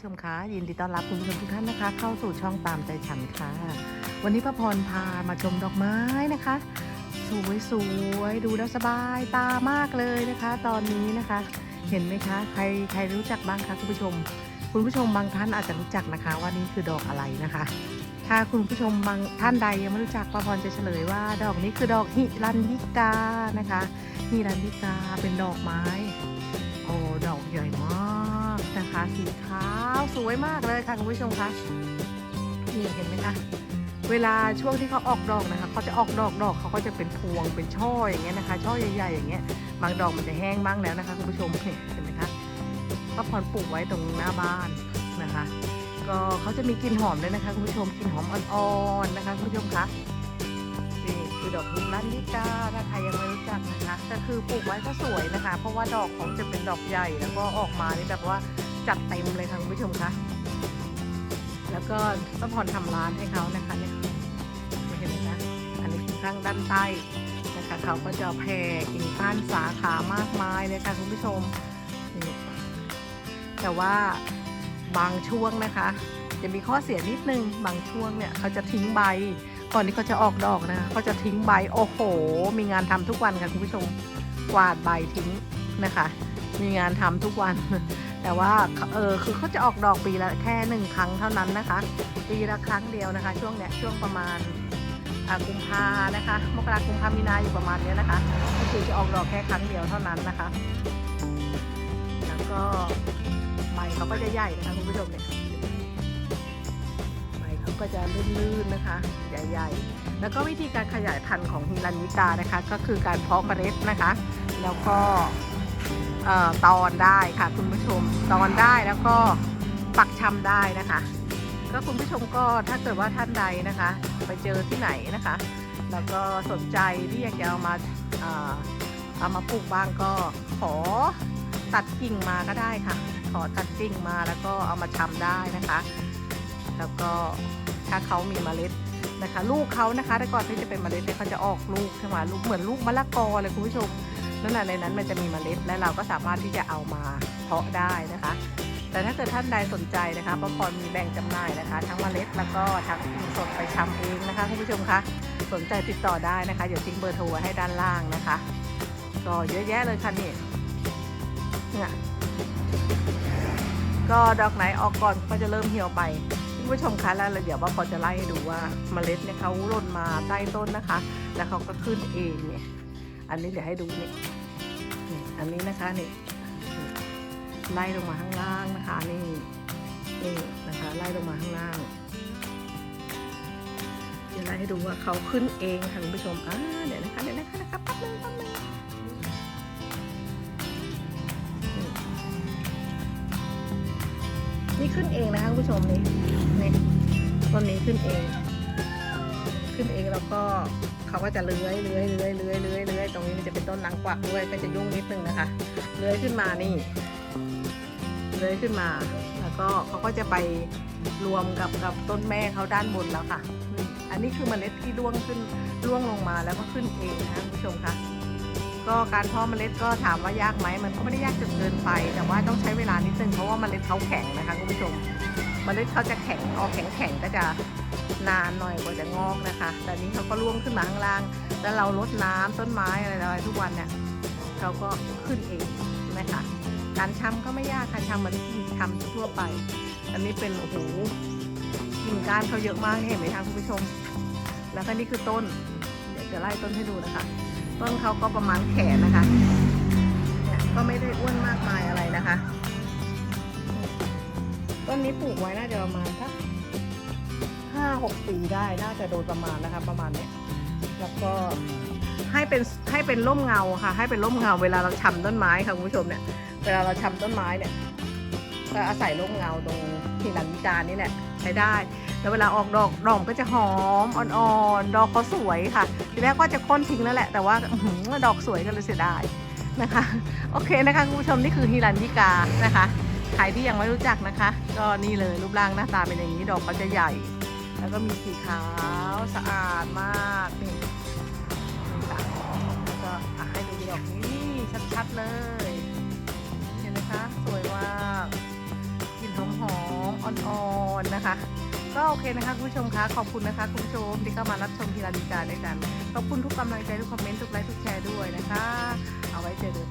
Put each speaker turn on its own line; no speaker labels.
ผู้ชมคะยินดีต้อนรับคุณผู้ชมทุกท่านนะคะ เข้าสู่ช่องตามใจฉันค่ะ วันนี้พระพรพามาชมดอกไม้นะคะ สวยสวยๆดูแล้วสบายตามากเลยนะคะ ตอนนี้นะคะ เห็นไหมคะ ใครใครรู้จักบ้างคะคุณผู้ชม คุณผู้ชมบางท่านอาจจะรู้จักนะคะว่านี่คือดอกอะไรนะคะ ถ้าคุณผู้ชมบางท่านใดยังไม่รู้จักพระพรจะเฉลยว่า ดอกนี้คือดอกฮิรันยิกานะคะฮิรันยิกาเป็นดอกไม้ วสวยมากเลยค่ะคุณผู้ชมคะนี่เห็นไหมคะเวลาช่วงที่เขาออกดอกนะคะเขาจะออกดอกดอกเขาก็จะเป็นพวงเป็นช่ออย่างเงี้ยนะคะ ช่อใหญ่ๆอย่างเงี้ยบางดอกมันจะแห้งบ้างแล้วนะคะคุณผู้ชมนี่เห็นไหมคะก็พรปลูกไว้ตรงหน้าบ้านนะคะ ก็เขาจะมีกลิ่นหอมด้วยนะคะคุณผู้ชมกลิ่นหอมอ่อนๆนะคะคุณผู้ชมคะนี่คือดอกฮิรันยิกาถ้าใครยังไม่รู้จักนะคะก็คือปลูกไว้ก็สวยนะคะ เพราะว่าดอกของจะเป็นดอกใหญ่แล้วก็ออกมานี่แบบว่า จัดเต็มเลยค่ะคุณผู้ชมคะแล้วก็ป้าพรทำร้านให้เขานะคะเนี่ยเห็นไหมคะอันนี้คือข้างด้านใต้นะคะเขาก็จะแผ่กิ่งก้านสาขามากมายเลยค่ะคุณผู้ชมนี่แต่ว่าบางช่วงนะคะ จะมีข้อเสียนิดนึงบางช่วงเนี่ยเขาจะทิ้งใบก่อนที่เขาจะออกดอกนะคะเขาจะทิ้งใบโอ้โห มีงานทำทุกวันค่ะคุณผู้ชมกวาดใบทิ้งนะคะ มีงานทำทุกวัน แต่ว่าเออคือเขาจะออกดอกปีละแค่หนึ่งครั้งเท่านั้นนะคะ ปีละครั้งเดียวนะคะ ช่วงเนี้ยช่วงประมาณกุมภานะคะมกรากุมภามีนาอยู่ประมาณเนี้ยนะคะก็คือจะออกดอกแค่ครั้งเดียวเท่านั้นนะคะ แล้วก็ใบเขาก็จะใหญ่นะคะคุณผู้ชมเนี่ยใบเขาก็จะลื่นๆนะคะ ใหญ่ ๆ แล้วก็วิธีการขยายพันธุ์ของฮิรันยิกานะคะ ก็คือการเพาะเมล็ดนะคะ แล้วก็ ตอนได้ค่ะ คุณผู้ชมตอนได้แล้วก็ปักชำได้นะคะ ก็คุณผู้ชมก็ถ้าเกิดว่าท่านใดนะคะ ไปเจอที่ไหนนะคะ แล้วก็สนใจที่อยากจะเอามาเออเอามาปลูกบ้างก็ขอตัดกิ่งมาก็ได้ค่ะ ขอตัดกิ่งมาแล้วก็เอามาชำได้นะคะ แล้วก็ถ้าเขามีเมล็ดนะคะ ลูกเขานะคะแต่ก่อนที่จะเป็นเมล็ดเนี่ยเขาจะออกลูกใช่ไหมลูกเหมือนลูกมะละกอเลยคุณผู้ชม นั่นแหละในนั้นมันจะมีเมล็ด และเราก็สามารถที่จะเอามาเพาะได้นะคะ แต่ถ้าเกิดท่านใดสนใจนะคะป้าพรมีแบ่งจำหน่ายนะคะ ทั้งเมล็ดแล้วก็ทั้งสดไปชำเองนะคะคุณผู้ชมคะสนใจติดต่อได้นะคะเดี๋ยวทิ้งเบอร์โทรไว้ให้ด้านล่างนะคะ ก็เยอะแยะเลยค่ะนี่เนี่ยก็ดอกไหนออกก่อนก็จะเริ่มเหี่ยวไปคุณผู้ชมคะแล้วเดี๋ยวว่าพอจะไล่ให้ดูว่าเมล็ดเนี่ยเขาหล่นมาใต้ต้นนะคะ แล้วเขาก็ขึ้นเองเนี่ย อันนี้เดี๋ยวให้ดูนี่นี่อันนี้นะคะนี่ไล่ลงมาข้างล่างนะคะนี่นี่นะคะไล่ลงมาข้างล่างเดี๋ยวไล่ให้ดูว่าเขาขึ้นเองค่ะคุณผู้ชมอ่าเดี๋ยวนะคะเดี๋ยวนะคะนะคะแป๊บนึงแป๊บนึงนี่ขึ้นเองนะคะคุณผู้ชมนี่นี่ต้นนี้ขึ้นเอง ขึ้นเองแล้วก็ เขาก็จะเลื้อยเลื้อยเลื้อยเลื้อยเลื้อยเลื้อยตรงนี้มันจะเป็นต้นนางกวักด้วยก็จะยุ่งนิดนึงนะคะเลื้อยขึ้นมานี่เลื้อยขึ้นมา แล้วก็เขาก็จะไปรวมกับกับต้นแม่เขาด้านบนแล้วค่ะ อันนี้คือเมล็ดที่ร่วงขึ้นร่วงลงมาแล้วก็ขึ้นเองนะคะคุณผู้ชมคะก็การเพาะเมล็ดก็ถามว่ายากไหมมันก็ไม่ได้ยากจนเกินไป แต่ว่าต้องใช้เวลานิดนึงเพราะว่าเมล็ดเขาแข็งนะคะคุณผู้ชม มเมล็ดเขาจะแข็งออกแข็งแข็งๆก็จะนานหน่อยกว่าจะงอกนะคะ แต่นี้เขาก็ร่วงขึ้นมาข้างล่าง แล้วเราลดน้ำต้นไม้อะไรอะไรทุกวันเนี่ยเขาก็ขึ้นเองนะคะการชำก็ไม่ยากค่ะชำเหมันชำทั่วไป อันนี้เป็นโอ้โหกิ่งก้านเขาเยอะมากเห็นไหมคะคุณผู้ชม แล้วก็นี่คือต้น เดี๋ยวจะไล่ต้นให้ดูนะคะ ต้นเขาก็ประมาณแขนนะคะ ก็ไม่ได้อ้วนมากมายอะไรนะคะ ต้นนี้ปลูกไว้น่าจะประมาณสักห้าหกปีได้น่าจะโดยประมาณนะคะ ประมาณเนี้ยแล้วก็ให้เป็นให้เป็นร่มเงาค่ะ ให้เป็นร่มเงา เวลาเราชำต้นไม้ค่ะคุณผู้ชมเนี่ย เวลาเราชำต้นไม้เนี่ยก็อาศัยร่มเงาตรงที่หลังวิจาร์นี่แหละใช้ได้ แล้วเวลาออกดอกดอกก็จะหอมอ่อนๆ ดอกเขาสวยค่ะ ทีแรกว่าจะค่นทิ้งแล้วแหละ แต่ว่าดอกสวยก็เลยเสียดายนะคะ โอเคนะคะคุณผู้ชมนี่คือฮิรันยิกานะคะ ใครที่ยังไม่รู้จักนะคะ ก็นี่เลยรูปร่างหน้าตาเป็นอย่างนี้ดอกเขาจะใหญ่ แล้วก็มีสีขาวสะอาดมากนี่นี่ค่ะแล้วก็อะให้ดูดอกนี้ชัดๆเลยเห็นไหมคะสวยมากกลิ่นหอมๆอ่อนๆนะคะก็โอเคนะคะคุณผู้ชมคะขอบคุณนะคะคุณผู้ชมที่เข้ามารับชมทีราดีการด้วยกันขอบคุณทุกกำลังใจทุกคอมเมนต์ทุกไลค์ทุกแชร์ด้วยนะคะ เอาไว้เจอกัน